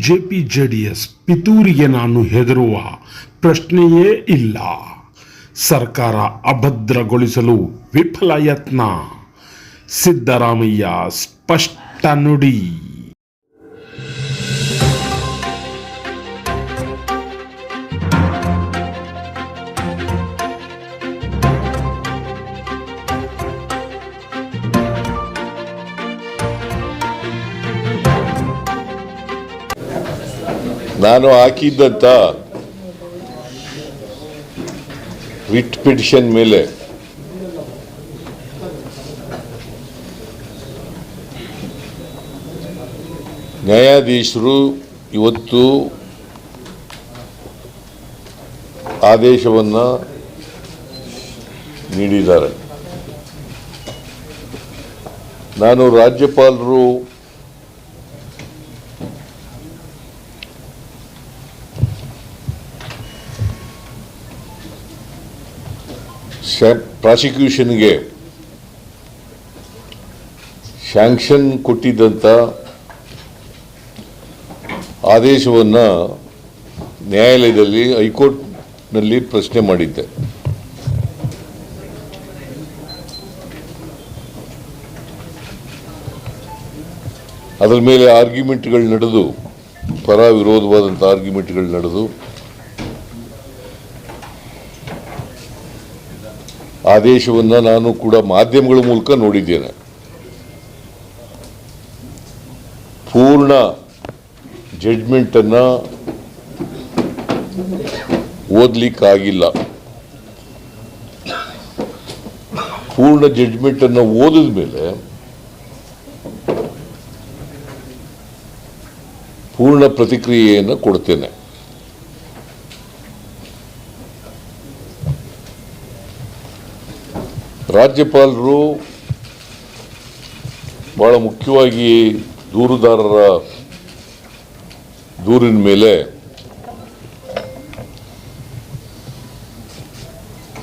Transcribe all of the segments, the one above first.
BJP S ಪಿತೂರಿಗೆ ನಾನು ಹೆದರುವ ಪ್ರಶ್ನೆಯೇ ಇಲ್ಲ. ಸರ್ಕಾರ ಅಭದ್ರಗೊಳಿಸಲು ವಿಫಲ ಯತ್ನ. ಸಿದ್ದರಾಮಯ್ಯ ಸ್ಪಷ್ಟ ನುಡಿ. ನಾನು ಹಾಕಿದ್ದಂಥ ವಿಟ್ ಪಿಟಿಷನ್ ಮೇಲೆ. ನ್ಯಾಯಾಧೀಶರು ಇವತ್ತು ಆದೇಶವನ್ನು ನೀಡಿದ್ದಾರೆ. ನಾನು ರಾಜ್ಯಪಾಲರು ಪ್ರಾಸಿಕ್ಯೂಷನ್ಗೆ ಶಾಂಕ್ಷನ್ ಕೊಟ್ಟಿದ್ದಂಥ ಆದೇಶವನ್ನು ನ್ಯಾಯಾಲಯದಲ್ಲಿ ಹೈಕೋರ್ಟ್ನಲ್ಲಿ ಪ್ರಶ್ನೆ ಮಾಡಿದ್ದೆ. ಅದರ ಮೇಲೆ ಆರ್ಗ್ಯುಮೆಂಟ್ಗಳು ನಡೆದು, ಪರ ವಿರೋಧವಾದಂಥ ಆರ್ಗ್ಯುಮೆಂಟ್ಗಳು ನಡೆದು ಆದೇಶವನ್ನು ನಾನು ಕೂಡ ಮಾಧ್ಯಮಗಳ ಮೂಲಕ ನೋಡಿದ್ದೇನೆ. ಪೂರ್ಣ ಜಡ್ಮೆಂಟನ್ನು ಓದಲಿಕ್ಕಾಗಿಲ್ಲ. ಪೂರ್ಣ ಜಡ್ಮೆಂಟನ್ನು ಓದಿದ ಮೇಲೆ ಪೂರ್ಣ ಪ್ರತಿಕ್ರಿಯೆಯನ್ನು ಕೊಡ್ತೇನೆ. ರಾಜ್ಯಪಾಲರು ಬಹಳ ಮುಖ್ಯವಾಗಿ ದೂರುದಾರರ ದೂರಿನ ಮೇಲೆ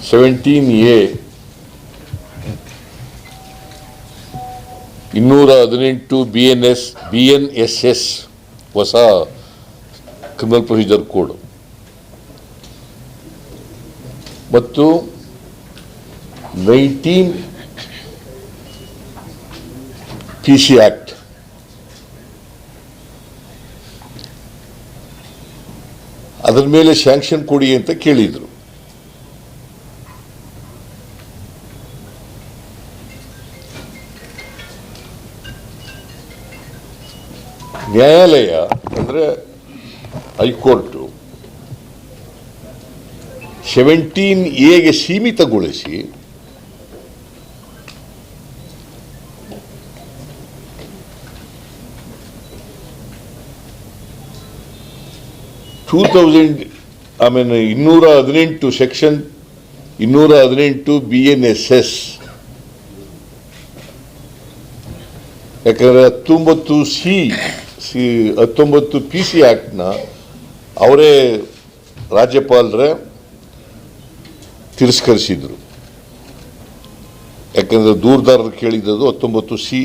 ಸೆವೆಂಟೀನ್ ಎ ಇನ್ನೂರ ಹದಿನೆಂಟು B N S B N S S ಹೊಸ ಕ್ರಿಮಿನಲ್ ಪ್ರೊಸೀಜರ್ ಕೋಡ್ ಮತ್ತು ನೈನ್ಟೀನ್ ಪಿ ಸಿ ಆ್ಯಕ್ಟ್ ಅದರ ಮೇಲೆ ಸ್ಯಾಂಕ್ಷನ್ ಕೊಡಿ ಅಂತ ಕೇಳಿದರು. ನ್ಯಾಯಾಲಯ ಅಂದರೆ ಹೈಕೋರ್ಟು ಸೆವೆಂಟೀನ್ ಎಗೆ ಸೀಮಿತಗೊಳಿಸಿ ಟೂ ತೌಸಂಡ್ ಆಮೇಲೆ ಇನ್ನೂರ ಹದಿನೆಂಟು ಸೆಕ್ಷನ್ ಇನ್ನೂರ ಹದಿನೆಂಟು ಬಿ ಎನ್ ಎಸ್ ಎಸ್ ಯಾಕಂದರೆ ಹತ್ತೊಂಬತ್ತು ಸಿ ಸಿ ಹತ್ತೊಂಬತ್ತು ಪಿ ಸಿ ಆ್ಯಕ್ಟ್ನ ಅವರೇ ರಾಜ್ಯಪಾಲರೇ ತಿರಸ್ಕರಿಸಿದರು. ಯಾಕಂದರೆ ದೂರದಾರರು ಕೇಳಿದ್ದು ಹತ್ತೊಂಬತ್ತು ಸಿ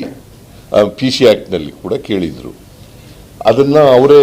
ಪಿ ಸಿ ಆ್ಯಕ್ಟ್ನಲ್ಲಿ ಕೂಡ ಕೇಳಿದರು. ಅದನ್ನು ಅವರೇ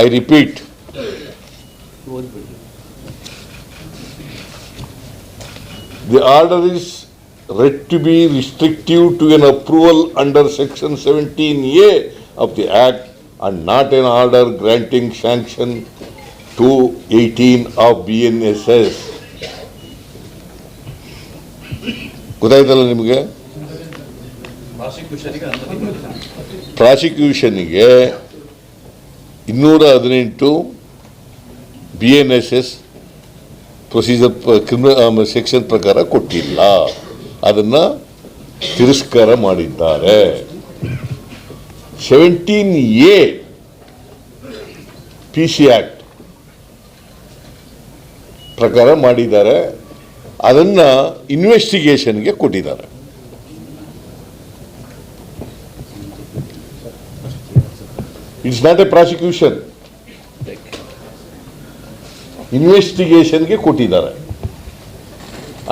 I repeat The order is read to be restrictive to an approval under section 17A of the Act and not an order granting sanction to 18 of BNSS. ಗೊತ್ತಾಯ್ತಲ್ಲ ನಿಮಗೆ ಪ್ರಾಸಿಕ್ಯೂಷನ್ಗೆ ಇನ್ನೂರ ಹದಿನೆಂಟು B N S S procedure criminal section ಪ್ರಕಾರ ಕೊಟ್ಟಿಲ್ಲ. ಅದನ್ನು ತಿರಸ್ಕಾರ ಮಾಡಿದ್ದಾರೆ. Seventeen A P C act ಪ್ರಕಾರ ಮಾಡಿದ್ದಾರೆ. ಅದನ್ನ ಇನ್ವೆಸ್ಟಿಗೇಷನ್ಗೆ ಕೊಟ್ಟಿದ್ದಾರೆ. ಇಟ್ಸ್ ನಾಟ್ ಎ ಪ್ರಾಸಿಕ್ಯೂಷನ್ ಇನ್ವೆಸ್ಟಿಗೇಷನ್ಗೆ ಕೊಟ್ಟಿದ್ದಾರೆ.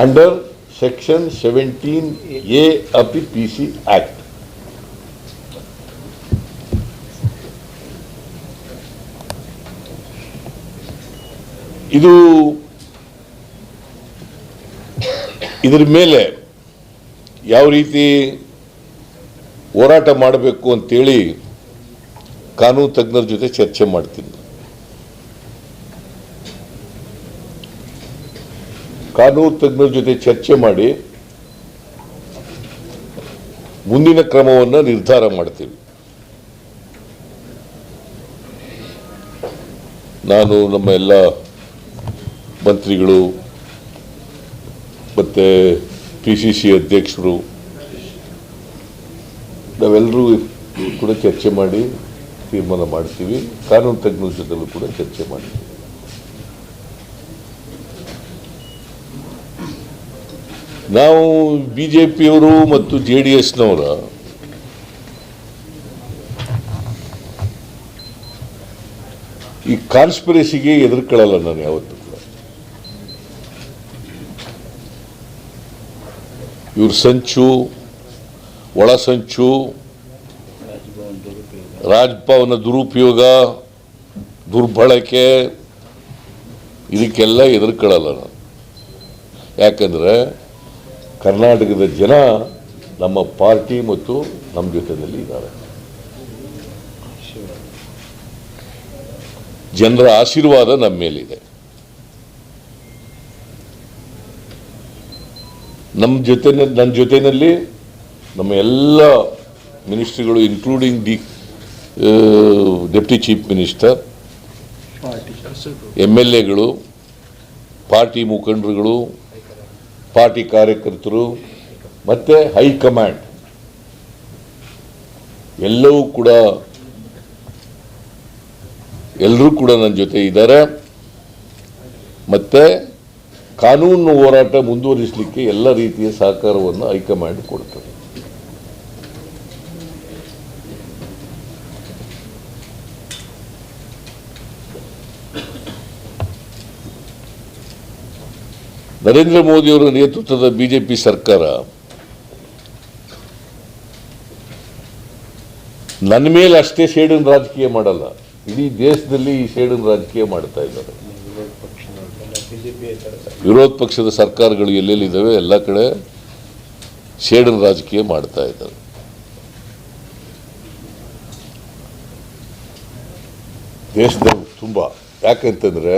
Under section seventeen A of the P C act ಇದು ಇದರ ಮೇಲೆ ಯಾವ ರೀತಿ ಹೋರಾಟ ಮಾಡಬೇಕು ಅಂತೇಳಿ ಕಾನೂನು ತಜ್ಞರ ಜೊತೆ ಚರ್ಚೆ ಮಾಡ್ತೀನಿ. ಕಾನೂನು ತಜ್ಞರ ಜೊತೆ ಚರ್ಚೆ ಮಾಡಿ ಮುಂದಿನ ಕ್ರಮವನ್ನು ನಿರ್ಧಾರ ಮಾಡ್ತೀವಿ. ನಾನು ನಮ್ಮ ಎಲ್ಲ ಮಂತ್ರಿಗಳು ಮತ್ತೆ ಪಿ ಸಿ ಸಿ ಅಧ್ಯಕ್ಷರು, ನಾವೆಲ್ಲರೂ ಕೂಡ ಚರ್ಚೆ ಮಾಡಿ ತೀರ್ಮಾನ ಮಾಡ್ತೀವಿ ಕಾನೂನು ತಜ್ಞರ ಜೊತೆಲೂ ಕೂಡ ಚರ್ಚೆ ಮಾಡ್ತೀವಿ. ನಾವು ಬಿ ಜೆ ಪಿಯವರು ಮತ್ತು ಜೆ ಡಿ ಎಸ್ನವರ ಈ ಕಾನ್ಸ್ಪಿರಸಿಗೆ ಎದುರ್ಕೊಳ್ಳಲ್ಲ ನಾನು ಯಾವತ್ತೂ ಕೂಡ. ಇವ್ರ ಸಂಚು, ಒಳ ಸಂಚು ರಾಜ್ಭವನ ದುರುಪಯೋಗ, ದುರ್ಬಳಕೆ, ಇದಕ್ಕೆಲ್ಲ ಎದುರ್ಕೊಳ್ಳಲ್ಲ ನಾನು ಯಾಕಂದರೆ ಕರ್ನಾಟಕದ ಜನ ನಮ್ಮ ಪಾರ್ಟಿ ಮತ್ತು ನಮ್ಮ ಜೊತೆಯಲ್ಲಿ ಇದ್ದಾರೆ. ಜನರ ಆಶೀರ್ವಾದ ನಮ್ಮ ಮೇಲಿದೆ. ನಮ್ಮ ಜೊತೆ ನನ್ನ ಜೊತೆಯಲ್ಲಿ ನಮ್ಮ ಎಲ್ಲ ಮಿನಿಸ್ಟ್ರಿಗಳು including the deputy chief minister M L ಎಗಳು ಪಾರ್ಟಿ ಮುಖಂಡರುಗಳು ಪಾರ್ಟಿ ಕಾರ್ಯಕರ್ತರು ಮತ್ತು ಹೈಕಮಾಂಡ್ ಎಲ್ಲವೂ ಕೂಡ ಎಲ್ಲರೂ ಕೂಡ ನನ್ನ ಜೊತೆ ಇದ್ದಾರೆ. ಮತ್ತು ಕಾನೂನು ಹೋರಾಟ ಮುಂದುವರಿಸಲಿಕ್ಕೆ ಎಲ್ಲ ರೀತಿಯ ಸಹಕಾರವನ್ನು ಹೈಕಮಾಂಡ್ ಕೊಡ್ತದೆ ನರೇಂದ್ರ ಮೋದಿಯವರ ನೇತೃತ್ವದ ಬಿಜೆಪಿ ಸರ್ಕಾರ ನನ್ನ ಮೇಲೆ ಅಷ್ಟೇ ಶೇಡನ್ ರಾಜಕೀಯ ಮಾಡಲ್ಲ. ಇಡೀ ದೇಶದಲ್ಲಿ ಈ ಸೇಡಿನ ರಾಜಕೀಯ ಮಾಡ್ತಾ ಇದ್ದಾರೆ. ವಿರೋಧ ಪಕ್ಷದ ಸರ್ಕಾರಗಳು ಎಲ್ಲೆಲ್ಲಿದ್ದಾವೆ? ಎಲ್ಲ ಕಡೆ ಶೇಡನ್ ರಾಜಕೀಯ ಮಾಡ್ತಾ ಇದ್ದಾರೆ. ದೇಶದಲ್ಲಿ ತುಂಬ. ಯಾಕಂತಂದ್ರೆ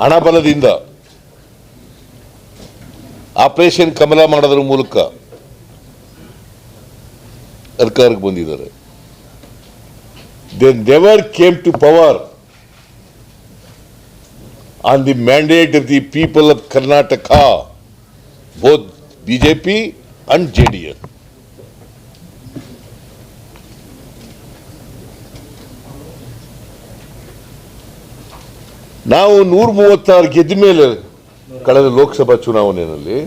ಹಣಬಲದಿಂದ ಆಪರೇಷನ್ ಕಮಲ ಮಾಡೋದ್ರ ಮೂಲಕ ಅಧಿಕಾರಕ್ಕೆ ಬಂದಿದ್ದಾರೆ. They never came to power on the mandate of the people of Karnataka both BJP and J D S ನಾವು ನೂರ ಮೂವತ್ತಾರು ಗೆದ್ದ ಮೇಲೆ ಕಳೆದ ಲೋಕಸಭಾ ಚುನಾವಣೆಯಲ್ಲಿ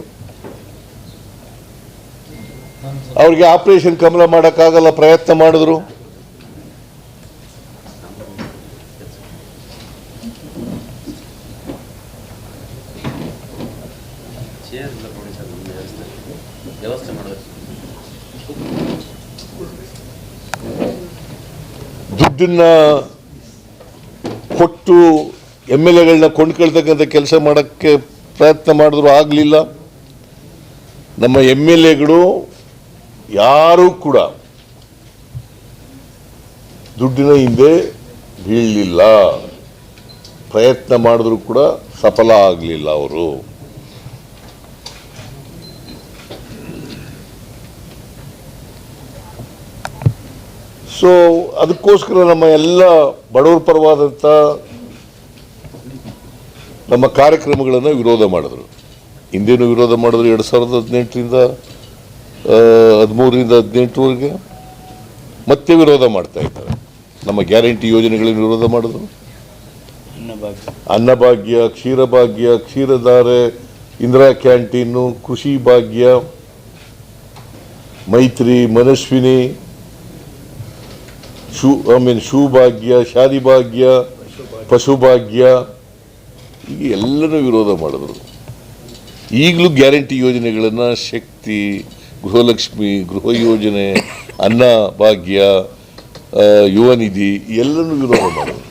ಅವರಿಗೆ ಆಪರೇಷನ್ ಕಮಲ ಮಾಡೋಕ್ಕಾಗಲ್ಲ ಪ್ರಯತ್ನ ಮಾಡಿದ್ರು. ದುಡ್ಡನ್ನ ಕೊಟ್ಟು ಎಂ ಎಲ್ ಎಗಳನ್ನ ಕೊಂಡ್ಕೊಳ್ತಕ್ಕಂಥ ಕೆಲಸ ಮಾಡೋಕ್ಕೆ ಪ್ರಯತ್ನ ಮಾಡಿದ್ರು ಆಗಲಿಲ್ಲ. ನಮ್ಮ ಎಂ ಎಲ್ ಎಗಳು ಯಾರೂ ಕೂಡ ದುಡ್ಡಿನ ಹಿಂದೆ ಬೀಳಲಿಲ್ಲ. ಪ್ರಯತ್ನ ಮಾಡಿದ್ರು ಕೂಡ ಸಫಲ ಆಗಲಿಲ್ಲ ಅವರು. ಸೊ ಅದಕ್ಕೋಸ್ಕರ ನಮ್ಮ ಎಲ್ಲ ಬಡವರ ಪರವಾದಂಥ ನಮ್ಮ ಕಾರ್ಯಕ್ರಮಗಳನ್ನು ವಿರೋಧ ಮಾಡಿದ್ರು. ಹಿಂದೇನು ವಿರೋಧ ಮಾಡಿದ್ರು ಎರಡು ಸಾವಿರದ ಹದಿನೆಂಟರಿಂದ ಹದಿಮೂರರಿಂದ ಹದಿನೆಂಟರವರೆಗೆ ಮತ್ತೆ ವಿರೋಧ ಮಾಡ್ತಾ ಇದ್ದಾರೆ. ನಮ್ಮ ಗ್ಯಾರಂಟಿ ಯೋಜನೆಗಳನ್ನು ವಿರೋಧ ಮಾಡಿದ್ರು. Annabhagya, Ksheerabhagya, Ksheeradhare, Indira canteen, Krishi Bhagya, Maitri, Manaswini, shoe, I mean shoe Bhagya Shaadi Bhagya ಪಶುಭಾಗ್ಯ ಈಗ ಎಲ್ಲರೂ ವಿರೋಧ ಮಾಡಿದ್ರು. ಈಗಲೂ ಗ್ಯಾರಂಟಿ ಯೋಜನೆಗಳನ್ನು ಶಕ್ತಿ, ಗೃಹಲಕ್ಷ್ಮಿ, ಗೃಹ ಯೋಜನೆ, ಅನ್ನ, ಭಾಗ್ಯ ಯುವ ನಿಧಿ ಎಲ್ಲನೂ ವಿರೋಧ ಮಾಡಿದ್ರು.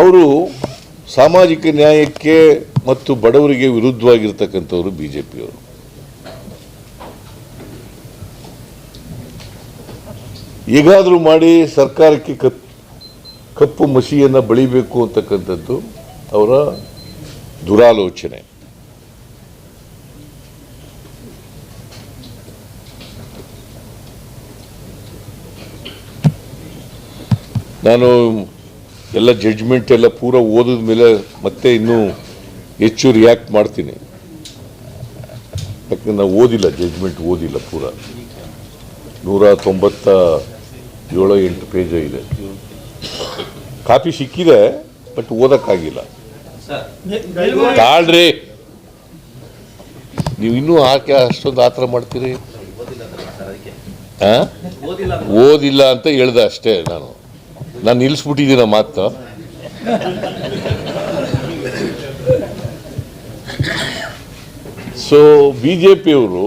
ಅವರು ಸಾಮಾಜಿಕ ನ್ಯಾಯಕ್ಕೆ ಮತ್ತು ಬಡವರಿಗೆ ವಿರುದ್ಧವಾಗಿರ್ತಕ್ಕಂಥವ್ರು ಬಿ ಜೆ ಪಿಯವರು ಈಗಾದರೂ ಮಾಡಿ ಸರ್ಕಾರಕ್ಕೆ ಕಪ್ ಕಪ್ಪು ಮಸಿಯನ್ನು ಬಳಿಬೇಕು ಅಂತಕ್ಕಂಥದ್ದು ಅವರ ದುರಾಲೋಚನೆ. ನಾನು ಎಲ್ಲ ಜಡ್ಜ್ಮೆಂಟ್ ಎಲ್ಲ ಪೂರ ಓದಿದ ಮೇಲೆ ಮತ್ತೆ ಇನ್ನೂ ಹೆಚ್ಚು ರಿಯಾಕ್ಟ್ ಮಾಡ್ತೀನಿ. ಯಾಕಂದ್ರೆ ನಾವು ಓದಿಲ್ಲ ಜಡ್ಜ್ಮೆಂಟ್ ಓದಿಲ್ಲ ಪೂರ. ನೂರ ತೊಂಬತ್ತ ಏಳು ಎಂಟು ಪೇಜ ಇದೆ. ಕಾಪಿ ಸಿಕ್ಕಿದೆ ಬಟ್ ಓದಕ್ಕಾಗಿಲ್ಲ. ಸರ್ ತಾಳ್ರಿ ನೀವು ಇನ್ನೂ ಆಕೆ ಅಷ್ಟೊಂದು ಆತರ ಮಾಡ್ತೀರಿ? ಓದಿಲ್ಲ ಅಂದ್ರಲ್ಲ ಸರ್ ಅದಕ್ಕೆ ಆ? ಓದಿಲ್ಲ ಓದಿಲ್ಲ ಅಂತ ಹೇಳ್ದೆ ಅಷ್ಟೇ ನಾನು. ನಾನು ನಿಲ್ಲಿಸ್ಬಿಟ್ಟಿದ್ದೀನ ಮಾತು ಸೊ ಬಿ ಜೆ ಪಿಯವರು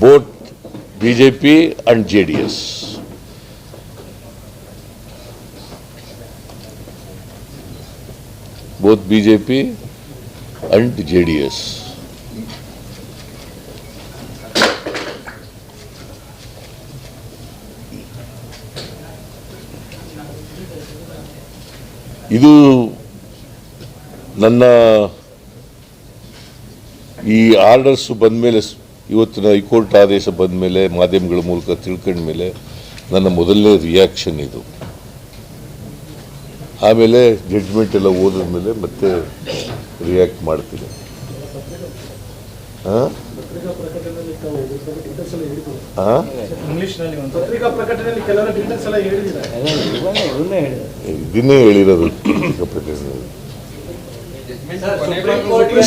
Both BJP and JDS. Both BJP and JDS. ಇದು ನನ್ನ ಈ ಆರ್ಡರ್ಸ್ ಬಂದಮೇಲೆ ಇವತ್ತಿನ ಹೈಕೋರ್ಟ್ ಆದೇಶ ಬಂದ ಮೇಲೆ ಮಾಧ್ಯಮಗಳ ಮೂಲಕ ತಿಳ್ಕೊಂಡ ಮೇಲೆ ನನ್ನ ಮೊದಲನೇ ರಿಯಾಕ್ಷನ್ ಇದು ಆಮೇಲೆ ಜಡ್ಜ್ಮೆಂಟ್ ಎಲ್ಲ ಓದಿದ ಮೇಲೆ ಮತ್ತೆ ರಿಯಾಕ್ಟ್ ಮಾಡ್ತೀನಿ ಆ? ಆ? ಇಂಗ್ಲಿಷ್ನಲ್ಲಿ ಪತ್ರಿಕಾ ಪ್ರಕಟಣೆಯಲ್ಲಿ ಕೆಲವರ ಡೀಟೇಲ್ಸ್ ಎಲ್ಲ ಹೇಳಿದ್ದಾರೆ ಇದನ್ನೇ ಹೇಳಿರೋದು ಪತ್ರಿಕಾ ಪ್ರಕಟಣೆ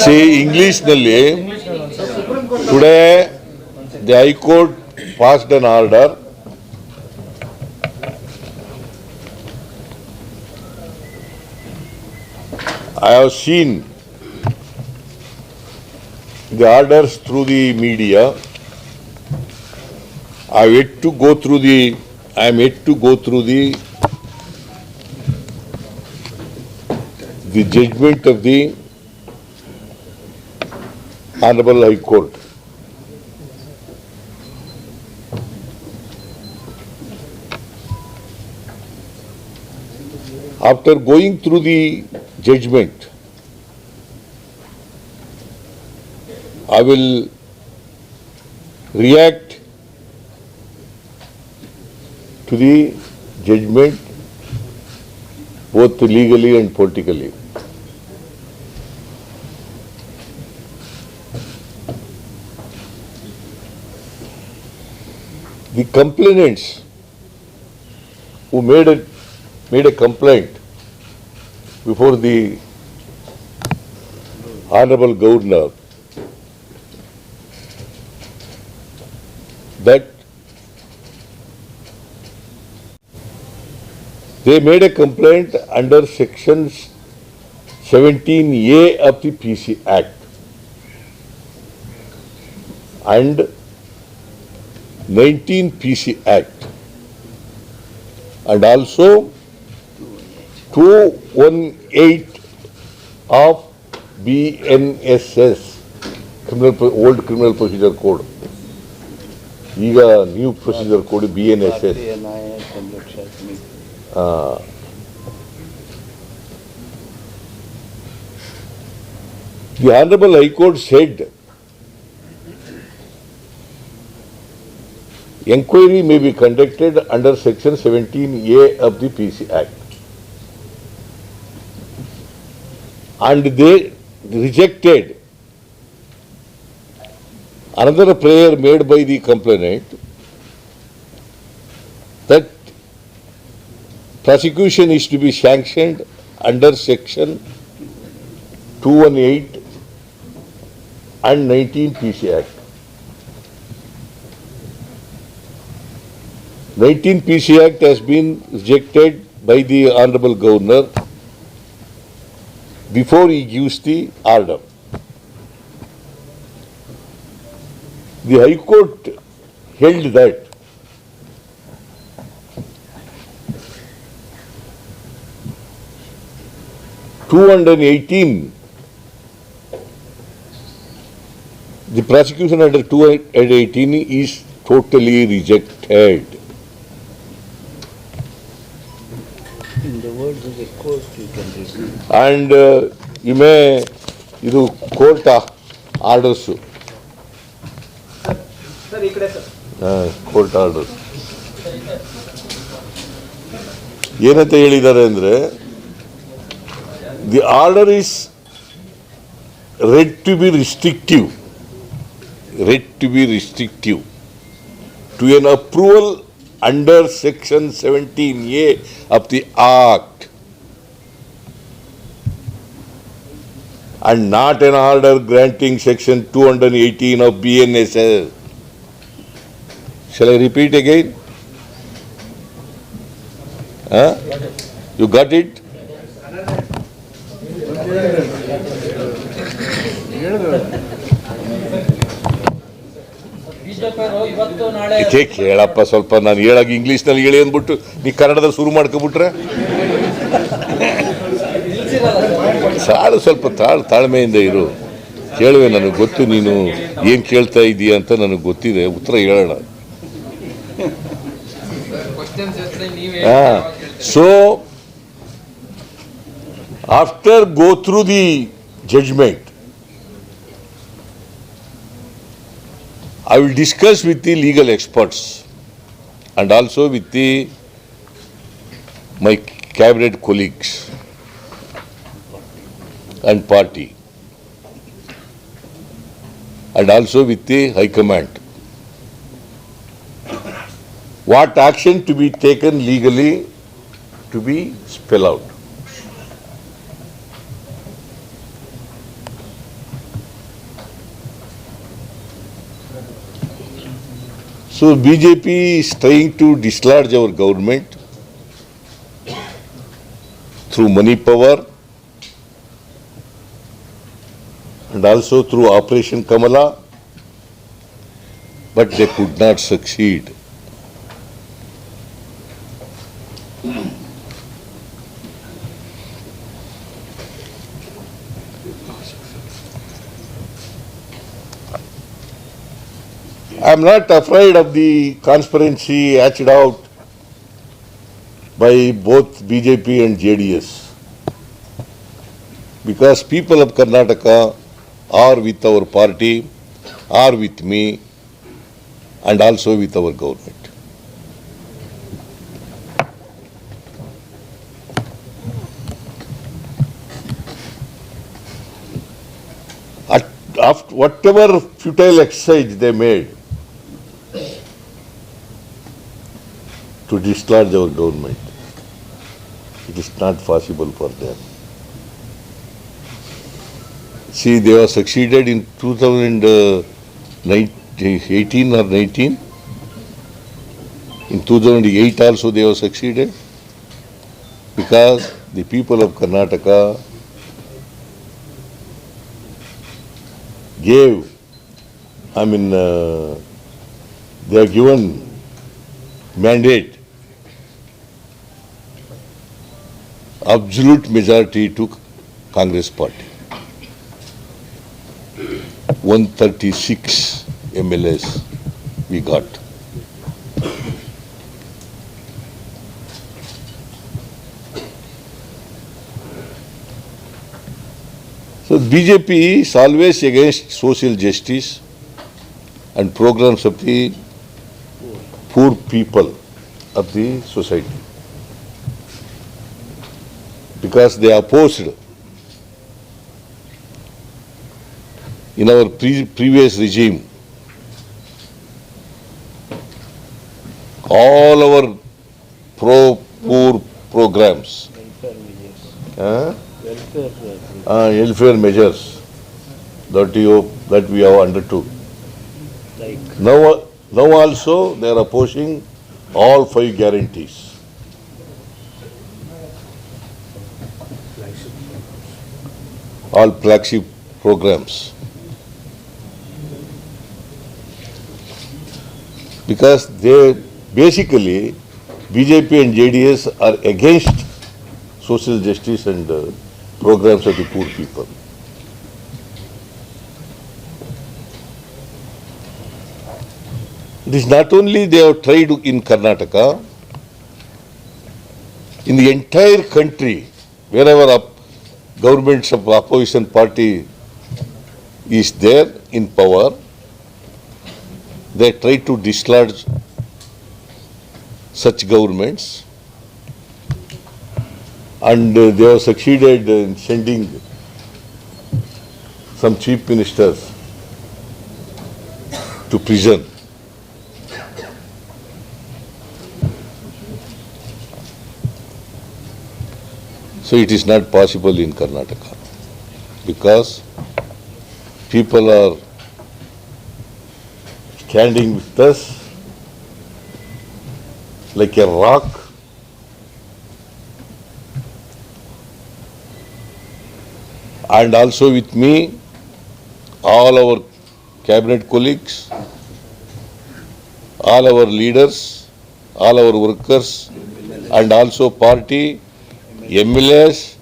ಸಿ ಇಂಗ್ಲಿಷ್ನಲ್ಲಿ Today, the High Court passed an order I have seen the orders through the media. I am yet to go through the I am yet to go through the the judgment of the Honorable High Court. After going through the judgment, I will react to the judgment both legally and politically. The complainants who made a, made a complaint before the Honorable Governor that they made a complaint under sections 17A of the PC Act. And 19 PC Act. And also 218 of BNSS, criminal, Pro- old criminal procedure code. ಈಗ new procedure code B N S S The Honorable High Court said inquiry may be conducted under section 17A of the PC Act. And they rejected another prayer made by the complainant that prosecution is to be sanctioned under section 218 and 19 PC Act. 19 PC Act has been rejected by the Honorable Governor before he gives the order. The High Court held that two hundred and eighteen The prosecution under 218 is totally rejected. Court, ಇಮೆ uh, ಇದು court orders. Court orders. ಏನಂತ ಹೇಳಿದ್ದಾರೆ ಅಂದರೆ the order is read to be restrictive read to be restrictive to an approval under section seventeen A of the and not an order granting section 218 of BNSS. Shall I repeat again? Huh? You got it? ಕೇಳಪ್ಪ ಸ್ವಲ್ಪ ನಾನು ಹೇಳಾಗ ಇಂಗ್ಲೀಷ್ನಲ್ಲಿ ಹೇಳಿ ಅಂದ್ಬಿಟ್ಟು ನೀ ಕನ್ನಡದಲ್ಲಿ ಶುರು ಮಾಡ್ಕೊಬಿಟ್ರೆ ನಿಲ್ಸಿರಲ್ಲ sir. ತಾಳು, ಸ್ವಲ್ಪ ತಾಳು, ತಾಳ್ಮೆಯಿಂದ ಇರು. ಕೇಳುವೆ, ನನಗೆ ಗೊತ್ತು, ನೀನು ಏನು ಕೇಳ್ತಾ ಇದೀಯ ಅಂತ ನನಗೆ ಗೊತ್ತಿದೆ. ಉತ್ತರ ಹೇಳೋಣ. So after go through the judgment I will discuss with the legal experts and also with the, my cabinet colleagues. And party and also with the high command. What action to be taken legally to be spell out. So BJP is trying to dislodge our government through money power and also through Operation Kamala, but they could not succeed. I am not afraid of the conspiracy hatched out by both BJP and JDS. Because people of Karnataka are with our party, are with me, and also with our government. After, whatever futile exercise they made to dislodge our government. It is not possible for them. See, they were succeeded in 2018 or 19. In 2008 also they were succeeded because the people of Karnataka gave, I mean, uh, they are given mandate, absolute majority to Congress party. 136 MLAs we got. So BJP is always against social justice and programs of the poor people of the society. Because they are opposed in our pre- previous regime all our pro poor programs, welfare measures, uh, uh, welfare measures that you that we have undertook. like Now, now also they are opposing all five guarantees. All flagship programs. Because they basically BJP and JDS are against social justice and uh, programs of the poor people. It is not only they have tried in Karnataka, in the entire country, wherever up governments of opposition party is there in power, they try to dislodge such governments and they have succeeded in sending some chief ministers to prison. So it is not possible in Karnataka because people are standing with us like a rock. And also with me, all our cabinet colleagues, all our leaders, all our workers, and also party, MLAs,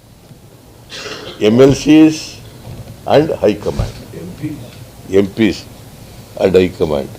MLCs, and High Command. MPs and High Command.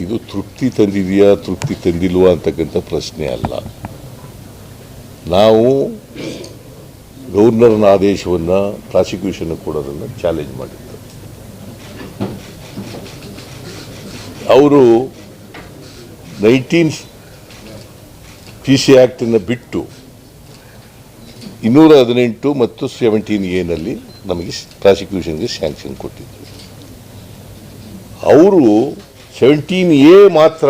ಇದು ತೃಪ್ತಿ ತಂದಿದೆಯಾ, ತೃಪ್ತಿ ತಂದಿಲ್ವಾ ಅಂತಕ್ಕಂಥ ಪ್ರಶ್ನೆ ಅಲ್ಲ. ನಾವು ಗವರ್ನರ್ನ ಆದೇಶವನ್ನು prosecution ಕೊಡೋದನ್ನು challenge ಮಾಡಿದ್ದರು ಅವರು ನೈನ್ಟೀನ್ ಪಿ ಸಿ ಆ್ಯಕ್ಟನ್ನು ಬಿಟ್ಟು ಇನ್ನೂರ ಹದಿನೆಂಟು ಮತ್ತು ಸೆವೆಂಟೀನ್ ಎನಲ್ಲಿ ನಮಗೆ ಪ್ರಾಸಿಕ್ಯೂಷನ್ಗೆ ಸ್ಯಾಂಕ್ಷನ್ ಕೊಟ್ಟಿದ್ದರು ಅವರು ಸೆವೆಂಟೀನ್ ಎ ಮಾತ್ರ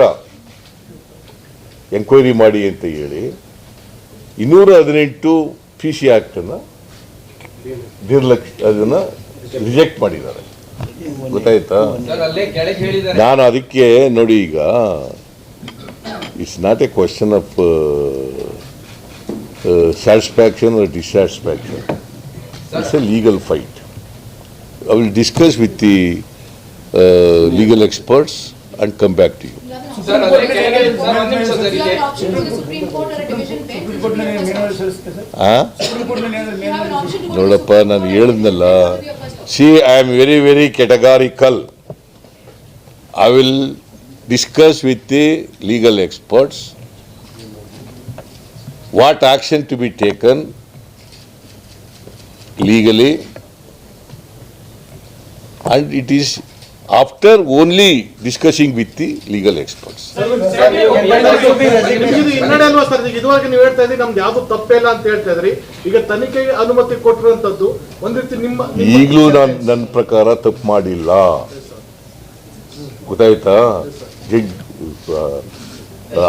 ಎಂಕ್ವೈರಿ ಮಾಡಿ ಅಂತ ಹೇಳಿ ಇನ್ನೂರ ಹದಿನೆಂಟು ಪಿ ಸಿ ಆ್ಯಕ್ಟನ್ನು ನಿರ್ಲಕ್ಷ ಅದನ್ನು ರಿಜೆಕ್ಟ್ ಮಾಡಿದ್ದಾರೆ. ಗೊತ್ತಾಯ್ತಾ? ನಾನು ಅದಕ್ಕೆ ನೋಡಿ ಈಗ it's not a question of satisfaction dissatisfaction it's a legal fight I will discuss with the Legal experts and come back to you sir ಅಲ್ಲೇ ಕೆಳಗೆ ಸರ್ ಒಂದ್ ನಿಮಿಷ ಸರ್ You ಇಲ್ಲಿ have an option to the Supreme Court or a division bench. Supreme ಕೋರ್ಟ್ನಲ್ಲಿ ಮೇಲ್ಮನವಿ ಸಲ್ಲಿಸುತ್ತೆ sir ಆ supreme ಕೋರ್ಟ್ನಲ್ಲಿ ಏನಾದ್ರು You have an ಮೇಲ್ಮನವಿ option to go to ನೋಡಪ್ಪ Supreme ನಾನು Court. ಹೇಳಿದ್ನಲ್ಲ That will be your first option. See I am very very categorical I will discuss with the legal experts what action to be taken legally and it is after only discussing with the legal experts. ಹಿನ್ನಡೆ ಅಲ್ವಾ sir ಈಗ ಇದುವರೆಗೆ ನೀವು ಹೇಳ್ತಾ ಇದ್ರಿ ನಮ್ದು ಯಾವ್ದು ತಪ್ಪೇ ಇಲ್ಲ ಅಂತ ಹೇಳ್ತಾ ಇದ್ರಿ. ಈಗ ತನಿಖೆಗೆ ಅನುಮತಿ ಕೊಟ್ಟಿರುವಂತದ್ದು ಒಂದ್ ರೀತಿ ನಿಮ್ಮ ಈಗಲೂ ನಾನು ನನ್ನ ಪ್ರಕಾರ ತಪ್ಪು ಮಾಡಿಲ್ಲ. ಗೊತ್ತಾಯ್ತಾ? ಜಡ್ ಆ,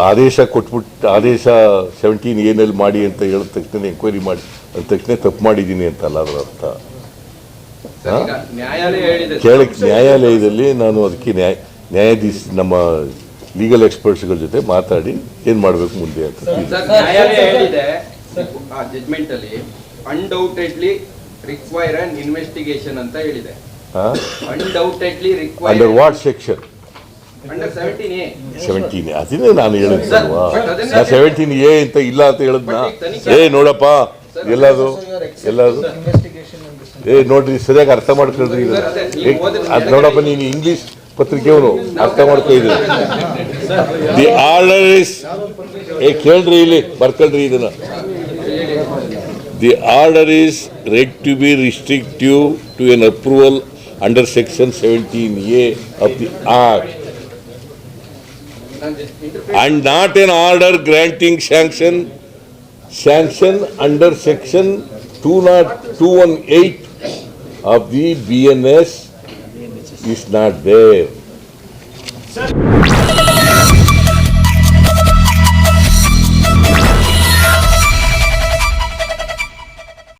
ಆದೇಶ ಕೊಟ್ಬಿಟ್ಟು ಆದೇಶ ಸೆವೆಂಟೀನ್ ಏನಲ್ಲಿ ಮಾಡಿ ಅಂತ ಹೇಳಿದ ತಕ್ಷಣ ಎಂಕ್ವೈರಿ ಮಾಡಿ ಅಂದ ತಕ್ಷಣ ತಪ್ಪು ಮಾಡಿದ್ದೀನಿ ಅಂತಲ್ಲ ಅದರ ಅರ್ಥ. ಸರ್, ನ್ಯಾಯಾಲಯ ಹೇಳಿದೆ. ಸರ್. ಕೇಳಕ್ ನ್ಯಾಯಾಲಯದಲ್ಲಿ ನಾನು ಅದಕ್ಕೆ ನ್ಯಾಯ ನ್ಯಾಯಾಧೀಶ ನಮ್ಮ ಲೀಗಲ್ ಎಕ್ಸ್ಪರ್ಟ್ಸ್ಗಳ ಜೊತೆ ಮಾತಾಡಿ ಏನು ಮಾಡಬೇಕು ಮುಂದೆ ಅಂತ ಸರ್ ನ್ಯಾಯಾಲಯ ಹೇಳಿದೆ ಆ ಜಜ್ಮೆಂಟ್ ಅಲ್ಲಿ ಅನ್ಡೌಟೆಡ್ಲಿ ರಿಕ್ವೈರ್ ಅನ್ ಇನ್ವೆಸ್ಟಿಗೇಷನ್ ಅಂತ ಹೇಳಿದೆ. Undoubtedly require under what section under seventeen ಅದನ್ನೇ ನಾನು ಹೇಳಿದ್ದಲ್ವಾ ನಾ ಸೆವೆಂಟೀನ್ ಎ ಅಂತ ಇಲ್ಲ ಅಂತ ಹೇಳಿದ್ನ? ಏ ನೋಡಪ್ಪ ಎಲ್ಲದು ಎಲ್ಲದು ಏ ನೋಡ್ರಿ ಸರಿಯಾಗಿ ಅರ್ಥ ಮಾಡ್ಕೊಳ್ರಿ ಅದೇ ನೋಡಪ್ಪ ನೀನು ಇಂಗ್ಲಿಷ್ ಪತ್ರಿಕೆಯವನು ಅರ್ಥ ಮಾಡ್ಕೊ ಇದು ದಿ ಆರ್ಡರ್ ಇಸ್ ಏ ಕೇಳ್ರಿ ಇಲ್ಲಿ ಬರ್ಕೊಳ್ರಿ ಇದನ್ನ. The order is read to be restrictive to an approval under section seventeen A of the act and not an order granting sanction sanction under section two not two one eight of the BNS is not there.